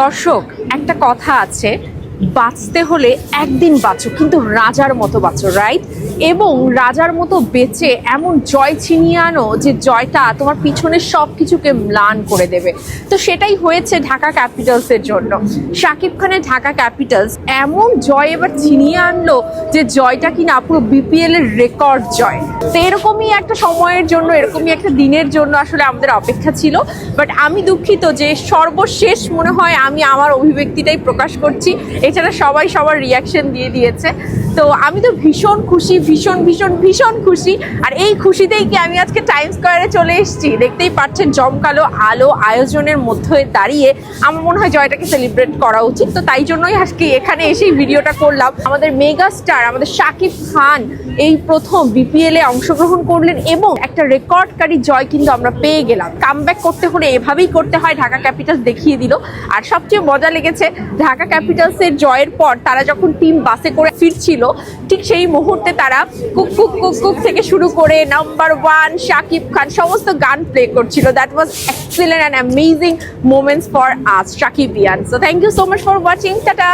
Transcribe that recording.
দর্শক একটা কথা আছে। বাঁচতে হলে একদিন বাঁচো, কিন্তু রাজার মতো বাঁচো রাইট এবং রাজার মতো বেঁচে এমন জয় ছিনিয়ে আনো যে জয়টা তোমার পিছনের সব কিছুকে ম্লান করে দেবে। তো সেটাই হয়েছে ঢাকা ক্যাপিটালসের জন্য। শাকিব খানের ঢাকা ক্যাপিটালস এমন জয় এবার ছিনিয়ে আনলো যে জয়টা কিনা পুরো বিপিএল এর রেকর্ড জয়। তো এরকমই একটা সময়ের জন্য, এরকমই একটা দিনের জন্য আসলে আমাদের অপেক্ষা ছিল। বাট আমি দুঃখিত যে সর্বশেষ মনে হয় আমি আমার অভিব্যক্তিটাই প্রকাশ করছি। এছাড়া সবাই সবার রিয়াকশন দিয়ে দিয়েছে। তো আমি তো ভীষণ খুশি, ভীষণ ভীষণ ভীষণ খুশি। আর এই খুশিতেই কি আমি আজকে টাইম স্কোয়ারে চলে এসেছি। দেখতেই পাচ্ছেন জমকালো আলো আয়োজনের মধ্যে দাঁড়িয়ে আমার মনে হয় জয়টাকে সেলিব্রেট করা উচিত। তো তাই জন্যই আজকে এখানে এসেই ভিডিওটা করলাম। আমাদের মেগা স্টার আমাদের শাকিব খান এই প্রথম বিপিএল অংশগ্রহণ করলেন এবং একটা রেকর্ডকারী জয় কিন্তু আমরা পেয়ে গেলাম। কামব্যাক করতে হলে এভাবেই করতে হয়। ঢাকা ক্যাপিটালস দেখিয়ে দিল। আর সবচেয়ে মজা লেগেছে, ঢাকা ক্যাপিটালসের জয়ের পর তারা যখন টিম বাসে করে ফিরছিল, ঠিক সেই মুহূর্তে তারা কুক কুক কুক কুক থেকে শুরু করে নাম্বার ওয়ান শাকিব খান সমস্ত গান প্লে করছিল। That was excellent and amazing moments for us Shakib Ian. So thank you so much for watching tata.